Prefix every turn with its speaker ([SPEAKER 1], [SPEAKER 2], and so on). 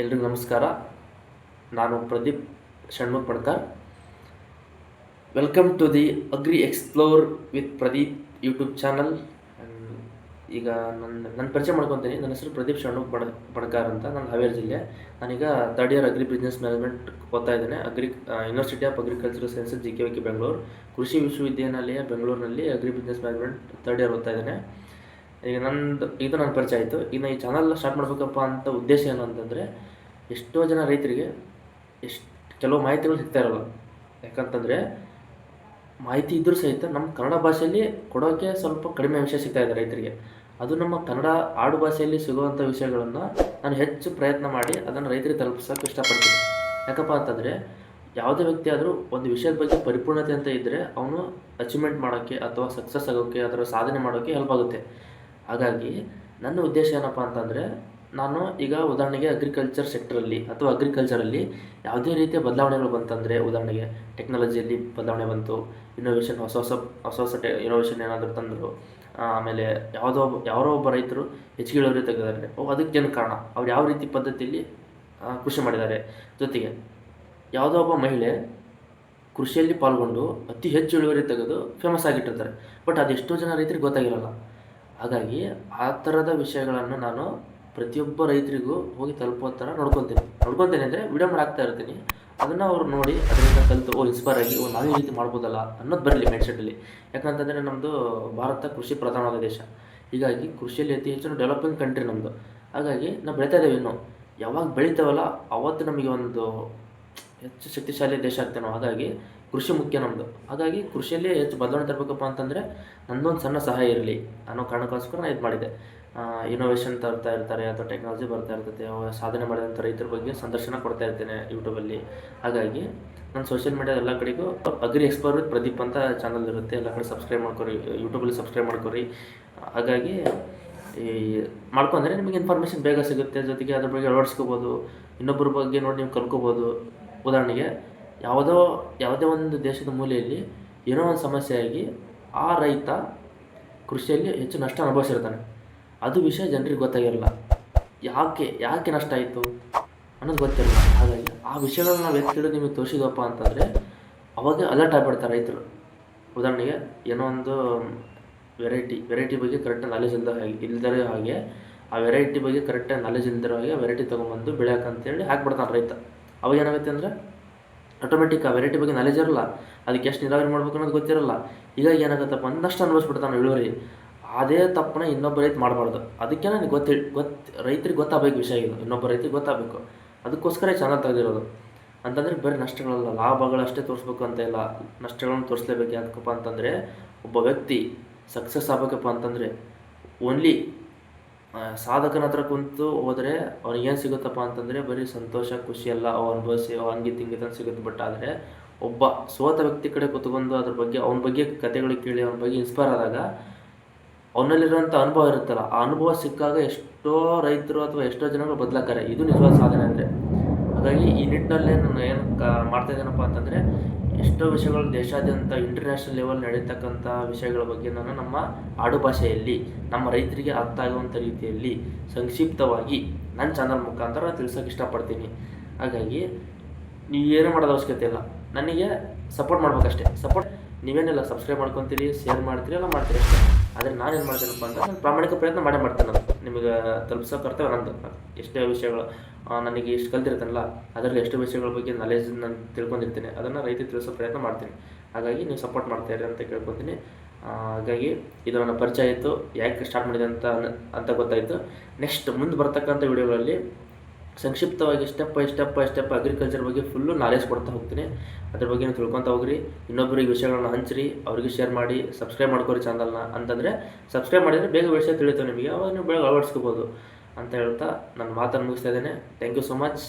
[SPEAKER 1] ಎಲ್ರಿಗೂ ನಮಸ್ಕಾರ. ನಾನು Pradeep Shanmukh Padkar welcome to the agri explore with Pradeep YouTube channel ಈಗ ನನ್ನ ನನ್ನ ಪರಿಚಯ ಮಾಡ್ಕೊತೀನಿ. ನನ್ನ ಹೆಸರು ಪ್ರದೀಪ್ ಷಣ್ಮುಖ್ ಬಡ ಬಡ್ಕಾರ್ ಅಂತ. ನಾನು ಹಾವೇರಿ ಜಿಲ್ಲೆ. ನಾನೀಗ third year agri business management ಓದ್ತಾ ಇದ್ದೇನೆ. Agri university of agricultural sciences G K V K Bengaluru ಕೃಷಿ ವಿಶ್ವವಿದ್ಯಾನಿಲಯ ಬೆಂಗಳೂರಿನಲ್ಲಿ agri business management third year ಓದ್ತಾ ಇದ್ದೇನೆ. ಈಗ ನಂದು ಇದು ನನ್ನ ಪರಿಚಯ ಆಯಿತು. ಇನ್ನು ಈ ಚಾನಲ್ ಸ್ಟಾರ್ಟ್ ಮಾಡಬೇಕಪ್ಪ ಅಂತ ಉದ್ದೇಶ ಏನು ಅಂತಂದರೆ, ಎಷ್ಟೋ ಜನ ರೈತರಿಗೆ ಎಷ್ಟು ಕೆಲವು ಮಾಹಿತಿಗಳು ಸಿಗ್ತಾ ಇರಲ್ಲ. ಯಾಕಂತಂದರೆ, ಮಾಹಿತಿ ಇದ್ದರೂ ಸಹಿತ ನಮ್ಮ ಕನ್ನಡ ಭಾಷೆಯಲ್ಲಿ ಕೊಡೋಕ್ಕೆ ಸ್ವಲ್ಪ ಕಡಿಮೆ ವಿಷಯ ಸಿಗ್ತಾ ಇದೆ ರೈತರಿಗೆ. ಅದು ನಮ್ಮ ಕನ್ನಡ ಆಡು ಭಾಷೆಯಲ್ಲಿ ಸಿಗುವಂಥ ವಿಷಯಗಳನ್ನು ನಾನು ಹೆಚ್ಚು ಪ್ರಯತ್ನ ಮಾಡಿ ಅದನ್ನು ರೈತರಿಗೆ ತಲುಪಿಸೋಕೆ ಇಷ್ಟಪಡ್ತೀನಿ. ಯಾಕಪ್ಪ ಅಂತಂದರೆ, ಯಾವುದೇ ವ್ಯಕ್ತಿ ಆದರೂ ಒಂದು ವಿಷಯದ ಬಗ್ಗೆ ಪರಿಪೂರ್ಣತೆ ಅಂತ ಇದ್ದರೆ ಅವನು ಅಚೀವ್ಮೆಂಟ್ ಮಾಡೋಕ್ಕೆ ಅಥವಾ ಸಕ್ಸಸ್ ಆಗೋಕ್ಕೆ ಅದರ ಸಾಧನೆ ಮಾಡೋಕ್ಕೆ ಹೆಲ್ಪ್ ಆಗುತ್ತೆ. ಹಾಗಾಗಿ ನನ್ನ ಉದ್ದೇಶ ಏನಪ್ಪ ಅಂತಂದರೆ ನಾನು ಈಗ ಉದಾಹರಣೆಗೆ ಅಗ್ರಿಕಲ್ಚರ್ ಸೆಕ್ಟರಲ್ಲಿ ಅಥವಾ ಅಗ್ರಿಕಲ್ಚರಲ್ಲಿ ಯಾವುದೇ ರೀತಿಯ ಬದಲಾವಣೆಗಳು ಬಂತಂದರೆ ಉದಾಹರಣೆಗೆ ಟೆಕ್ನಾಲಜಿಯಲ್ಲಿ ಬದಲಾವಣೆ ಬಂತು ಇನ್ನೋವೇಷನ್ ಹೊಸ ಹೊಸ ಹೊಸ ಹೊಸ ಟೆ ಇನೋವೇಷನ್ ಏನಾದರೂ ತಂದರು ಆಮೇಲೆ ಯಾವುದೋ ಒಬ್ಬ ಯಾರೋ ಒಬ್ಬ ರೈತರು ಹೆಚ್ಚಿಗೆ ಇಳುವರಿ ತೆಗೆದಾರೆ ಓ, ಅದಕ್ಕೆ ಏನು ಕಾರಣ? ಅವ್ರು ಯಾವ ರೀತಿ ಪದ್ಧತಿಯಲ್ಲಿ ಕೃಷಿ ಮಾಡಿದ್ದಾರೆ? ಜೊತೆಗೆ ಯಾವುದೋ ಒಬ್ಬ ಮಹಿಳೆ ಕೃಷಿಯಲ್ಲಿ ಪಾಲ್ಗೊಂಡು ಅತಿ ಹೆಚ್ಚು ಇಳುವರಿ ತೆಗೆದು ಫೇಮಸ್ ಆಗಿಟ್ಟಿರ್ತಾರೆ. ಬಟ್ ಅದೆಷ್ಟೋ ಜನ ರೈತರಿಗೆ ಗೊತ್ತಾಗಿರಲ್ಲ. ಹಾಗಾಗಿ ಆ ಥರದ ವಿಷಯಗಳನ್ನು ನಾನು ಪ್ರತಿಯೊಬ್ಬ ರೈತರಿಗೂ ಹೋಗಿ ತಲುಪೋ ಥರ ನೋಡ್ಕೊತೀನಿ. ನೋಡ್ಕೊತೀನಿ ಅಂದರೆ ವಿಡಿಯೋ ಮಾಡಿ ಹಾಕ್ತಾ ಇರ್ತೀನಿ. ಅದನ್ನು ಅವ್ರು ನೋಡಿ ಅದರಿಂದ ಕಲಿತು, ಓ ಇನ್ಸ್ಪೈರ್ ಆಗಿ, ಓ, ನಾವು ಈ ರೀತಿ ಮಾಡ್ಬೋದಲ್ಲ ಅನ್ನೋದು ಬರಲಿ ಮೈಂಡ್ಸೆಟ್ಟಲ್ಲಿ ಯಾಕಂತಂದರೆ ನಮ್ಮದು ಭಾರತ ಕೃಷಿ ಪ್ರಧಾನವಾದ ದೇಶ. ಹೀಗಾಗಿ ಕೃಷಿಯಲ್ಲಿ ಅತಿ ಹೆಚ್ಚು ಡೆವಲಪಿಂಗ್ ಕಂಟ್ರಿ ನಮ್ಮದು ಹಾಗಾಗಿ ನಾವು ಬೆಳೀತಾ ಇದ್ದೇವೆ ಇನ್ನು. ಯಾವಾಗ ಬೆಳಿತೇವಲ್ಲ, ಅವತ್ತು ನಮಗೆ ಒಂದು ಹೆಚ್ಚು ಶಕ್ತಿಶಾಲಿ ದೇಶ ಆಗ್ತೇವೆ ಹಾಗಾಗಿ ಕೃಷಿ ಮುಖ್ಯ ನಮ್ಮದು ಹಾಗಾಗಿ ಕೃಷಿಯಲ್ಲಿ ಹೆಚ್ಚು ಬದಲಾವಣೆ ತರಬೇಕಪ್ಪ ಅಂತಂದರೆ ನನ್ನದೊಂದು ಸಣ್ಣ ಸಹಾಯ ಇರಲಿ. ಅನ್ನೋ ಕಾರಣಕ್ಕೋಸ್ಕರ ನಾನು ಇದು ಮಾಡಿದೆ. ಇನೋವೇಷನ್ ತರ್ತಾ ಇರ್ತಾರೆ ಅಥವಾ ಟೆಕ್ನಾಲಜಿ ಬರ್ತಾ ಇರ್ತೈತೆ ಸಾಧನೆ ಮಾಡಿದಂಥ ರೈತರ ಬಗ್ಗೆ ಸಂದರ್ಶನ ಕೊಡ್ತಾ ಇರ್ತೇನೆ ಯೂಟ್ಯೂಬಲ್ಲಿ ಹಾಗಾಗಿ ನಾನು ಸೋಷಿಯಲ್ ಮೀಡಿಯಾ ಎಲ್ಲ ಕಡೆಗೂ ಅಗ್ರಿ ಎಕ್ಸ್ಪರ್ ಪ್ರದೀಪ್ ಅಂತ ಚಾನಲ್ ಇರುತ್ತೆ. ಎಲ್ಲ ಕಡೆ ಸಬ್ಸ್ಕ್ರೈಬ್ ಮಾಡ್ಕೊರಿ ಯೂಟ್ಯೂಬಲ್ಲಿ ಸಬ್ಸ್ಕ್ರೈಬ್ ಮಾಡ್ಕೊರಿ. ಹಾಗಾಗಿ ಈ ಮಾಡ್ಕೊಂಡ್ರೆ ನಿಮಗೆ ಇನ್ಫಾರ್ಮೇಷನ್ ಬೇಗ ಸಿಗುತ್ತೆ. ಜೊತೆಗೆ ಅದ್ರ ಬಗ್ಗೆ ಅಳವಡಿಸ್ಕೋಬೋದು ಇನ್ನೊಬ್ಬರ ಬಗ್ಗೆ ನೋಡಿ ನೀವು ಕಲ್ಕೋಬೋದು ಉದಾಹರಣೆಗೆ ಯಾವುದೋ, ಯಾವುದೇ ಒಂದು ದೇಶದ ಮೂಲೆಯಲ್ಲಿ ಏನೋ ಒಂದು ಸಮಸ್ಯೆಯಾಗಿ ಆ ರೈತ ಕೃಷಿಯಲ್ಲಿ ಹೆಚ್ಚು ನಷ್ಟ ಅನುಭವಿಸಿರ್ತಾನೆ. ಅದು ವಿಷಯ ಜನರಿಗೆ ಗೊತ್ತಾಗಿರಲ್ಲ. ಯಾಕೆ ಯಾಕೆ ನಷ್ಟ ಆಯಿತು ಅನ್ನೋದು ಗೊತ್ತಿರಲ್ಲ. ಹಾಗಾಗಿ ಆ ವಿಷಯಗಳನ್ನ ನಾವು ಎತ್ತಿಡು ನಿಮಗೆ ತೋರಿಸಿದಪ್ಪ ಅಂತಂದರೆ, ಅವಾಗ ಅಲರ್ಟ್ ಆಗಿಬಿಡ್ತಾರೆ ರೈತರು. ಉದಾಹರಣೆಗೆ ಏನೋ ಒಂದು ವೆರೈಟಿ ವೆರೈಟಿ ಬಗ್ಗೆ ಕರೆಕ್ಟಾಗಿ ನಾಲೆಜ್ ಇಲ್ಲದ ಹಾಗೆ, ಇಲ್ದಿರೋ ಹಾಗೆ, ಆ ವೆರೈಟಿ ಬಗ್ಗೆ ಕರೆಕ್ಟಾಗಿ ನಾಲೆಜ್ ಇಲ್ದಿರೋ ಹಾಗೆ ವೆರೈಟಿ ತೊಗೊಂಬಂದು ಬೆಳೆಯೋಕ್ಕಂತೇಳಿ ಹಾಕ್ಬಿಡ್ತಾನೆ ರೈತ. ಅವಾಗ ಏನಾಗುತ್ತೆ ಅಂದರೆ ಆಟೋಮೆಟಿಕ್ ಆ ವೆರೈಟಿ ಬಗ್ಗೆ ನಾಲೆಜ್ ಇರಲ್ಲ, ಅದಕ್ಕೆ ಎಷ್ಟು ನೀರಾವರಿ ಮಾಡ್ಬೇಕು ಅನ್ನೋದು ಗೊತ್ತಿರಲ್ಲ. ಹೀಗಾಗಿ ಏನಾಗುತ್ತಪ್ಪ ಒಂದಷ್ಟು ಅನುಭವಿಸ್ಬಿಡ್ತಾನೆ ಇಳುವರಿ. ಅದೇ ತಪ್ಪನ್ನ ಇನ್ನೊಬ್ಬ ರೈತ ಮಾಡಬಾರ್ದು. ಅದಕ್ಕೆ ನನಗೆ ಗೊತ್ತಿ, ಗೊತ್ತು, ರೈತರಿಗೆ ಗೊತ್ತಾಗಬೇಕು ವಿಷಯ ಇದು ಇನ್ನೊಬ್ಬ ರೈತರಿಗೆ ಗೊತ್ತಾಗಬೇಕು. ಅದಕ್ಕೋಸ್ಕರ ಚೆನ್ನಾಗಿ ತೆಗೆದಿರೋದು. ಅಂತಂದರೆ ಬರೀ ನಷ್ಟಗಳಲ್ಲ ಲಾಭಗಳಷ್ಟೇ ತೋರಿಸ್ಬೇಕು ಅಂತ ಇಲ್ಲ. ನಷ್ಟಗಳನ್ನು ತೋರಿಸ್ಲೇಬೇಕು ಯಾಕಪ್ಪ ಅಂತಂದರೆ, ಒಬ್ಬ ವ್ಯಕ್ತಿ ಸಕ್ಸಸ್ ಆಗಬೇಕಪ್ಪ ಅಂತಂದರೆ ಓನ್ಲಿ ಸಾಧಕನ ಹತ್ರ ಕುಂತು ಹೋದರೆ ಅವ್ನಿಗೇನು ಸಿಗುತ್ತಪ್ಪ ಅಂತಂದರೆ ಬರೀ ಸಂತೋಷ, ಖುಷಿ ಎಲ್ಲ ಅವ ಅನುಭವಿಸಿ, ಅವ ಹಂಗೆ ತಿಂಗಿ ಅಂತ ಸಿಗುತ್ತೆ. ಬಟ್ ಆದರೆ ಒಬ್ಬ ಸೋತ ವ್ಯಕ್ತಿ ಕಡೆ ಕುತ್ಕೊಂಡು ಅದ್ರ ಬಗ್ಗೆ, ಅವನ ಬಗ್ಗೆ ಕತೆಗಳು ಕೇಳಿ, ಅವನ ಬಗ್ಗೆ ಇನ್ಸ್ಪೈರ್ ಆದಾಗ ಅವನಲ್ಲಿರುವಂಥ ಅನುಭವ ಇರುತ್ತಲ್ಲ, ಆ ಅನುಭವ ಸಿಕ್ಕಾಗ ಎಷ್ಟೋ ರೈತರು ಅಥವಾ ಎಷ್ಟೋ ಜನಗಳು ಬದಲಾಗ್ತಾರೆ. ಇದು ನಿಜವಾದ ಸಾಧನೆ ಅಂದರೆ. ಹಾಗಾಗಿ ಈ ನಿಟ್ಟಿನಲ್ಲೇ ನಾನು ಏನು ಕ ಮಾಡ್ತಾ ಇದ್ದೇನಪ್ಪ ಅಂತಂದರೆ ಎಷ್ಟೋ ವಿಷಯಗಳು ದೇಶಾದ್ಯಂತ ಇಂಟರ್ನ್ಯಾಷನಲ್ ಲೆವೆಲ್ ನಡೀತಕ್ಕಂಥ ವಿಷಯಗಳ ಬಗ್ಗೆ ನಾನು ನಮ್ಮ ಆಡು ಭಾಷೆಯಲ್ಲಿ, ನಮ್ಮ ರೈತರಿಗೆ ಅರ್ಥ ಆಗುವಂಥ ರೀತಿಯಲ್ಲಿ ಸಂಕ್ಷಿಪ್ತವಾಗಿ ನನ್ನ ಚಾನಲ್ ಮುಖಾಂತರ ತಿಳಿಸೋಕೆ ಇಷ್ಟಪಡ್ತೀನಿ. ಹಾಗಾಗಿ ನೀವು ಏನು ಮಾಡೋದು ಅವಶ್ಯಕತೆ ಇಲ್ಲ. ನನಗೆ ಸಪೋರ್ಟ್ ಮಾಡ್ಬೇಕಷ್ಟೇ. ಸಪೋರ್ಟ್ ನೀವೇನೆಲ್ಲ ಸಬ್ಸ್ಕ್ರೈಬ್ ಮಾಡ್ಕೊತೀರಿ ಶೇರ್ ಮಾಡ್ತೀರಿ, ಎಲ್ಲ ಮಾಡ್ತೀರಿ ಅಷ್ಟೇ. ಆದರೆ ನಾನೇನು ಮಾಡ್ತೀನಪ್ಪ ಅಂದ್ರೆ ನಾನು ಪ್ರಾಮಾಣಿಕ ಪ್ರಯತ್ನ ಮಾಡೇ ಮಾಡ್ತೇನೆ ನಿಮಗೆ ತಲುಪಿಸೋ ಕರ್ತವ್ಯ ನಂದು. ಎಷ್ಟೇ ವಿಷಯಗಳು ನನಗೆ ಇಷ್ಟು ಕಲ್ತಿರ್ತಾನಲ್ಲ ಅದರಲ್ಲಿ ಎಷ್ಟು ವಿಷಯಗಳ ಬಗ್ಗೆ ನಾಲೆಜ್ ನಾನು ತಿಳ್ಕೊಂಡಿರ್ತೀನಿ, ಅದನ್ನು ರೈತ ತಿಳಿಸೋ ಪ್ರಯತ್ನ ಮಾಡ್ತೀನಿ. ಹಾಗಾಗಿ ನೀವು ಸಪೋರ್ಟ್ ಮಾಡ್ತಾ ಇರಿ ಅಂತ ಕೇಳ್ಕೊತೀನಿ. ಹಾಗಾಗಿ ಇದು ನನ್ನ ಪರಿಚಯ ಆಯಿತು ಯಾಕೆ ಸ್ಟಾರ್ಟ್ ಮಾಡಿದೆ ಅಂತ ಅಂತ ಗೊತ್ತಾಯಿತು. ನೆಕ್ಸ್ಟ್ ಮುಂದೆ ಬರ್ತಕ್ಕಂಥ ವಿಡಿಯೋಗಳಲ್ಲಿ ಸಂಕ್ಷಿಪ್ತವಾಗಿ step by step by step agriculture ಬಗ್ಗೆ ಫುಲ್ಲು ನಾಲೆಜ್ ಕೊಡ್ತಾ ಹೋಗ್ತೀನಿ. ಅದ್ರ ಬಗ್ಗೆ ನೀವು ತಿಳ್ಕೊತಾ ಹೋಗ್ರಿ. ಇನ್ನೊಬ್ಬರಿಗೆ ವಿಷಯಗಳನ್ನ ಹಂಚ್ರಿ, ಅವ್ರಿಗೆ ಶೇರ್ ಮಾಡಿ ಸಬ್ಸ್ಕ್ರೈಬ್ ಮಾಡ್ಕೊರಿ ಚಾನಲ್ನ ಅಂತಂದರೆ ಸಬ್ಸ್ಕ್ರೈಬ್ ಮಾಡಿದರೆ ಬೇಗ ವಿಷಯ ತಿಳಿತಾವೆ ನಿಮಗೆ. ಅವಾಗ ನೀವು ಬೇಗ ಅಳವಡಿಸ್ಕೋಬೋದು ಅಂತ ಹೇಳ್ತಾ ನನ್ನ ಮಾತನ್ನು ಮುಗಿಸ್ತಾ ಇದ್ದೇನೆ. Thank you so much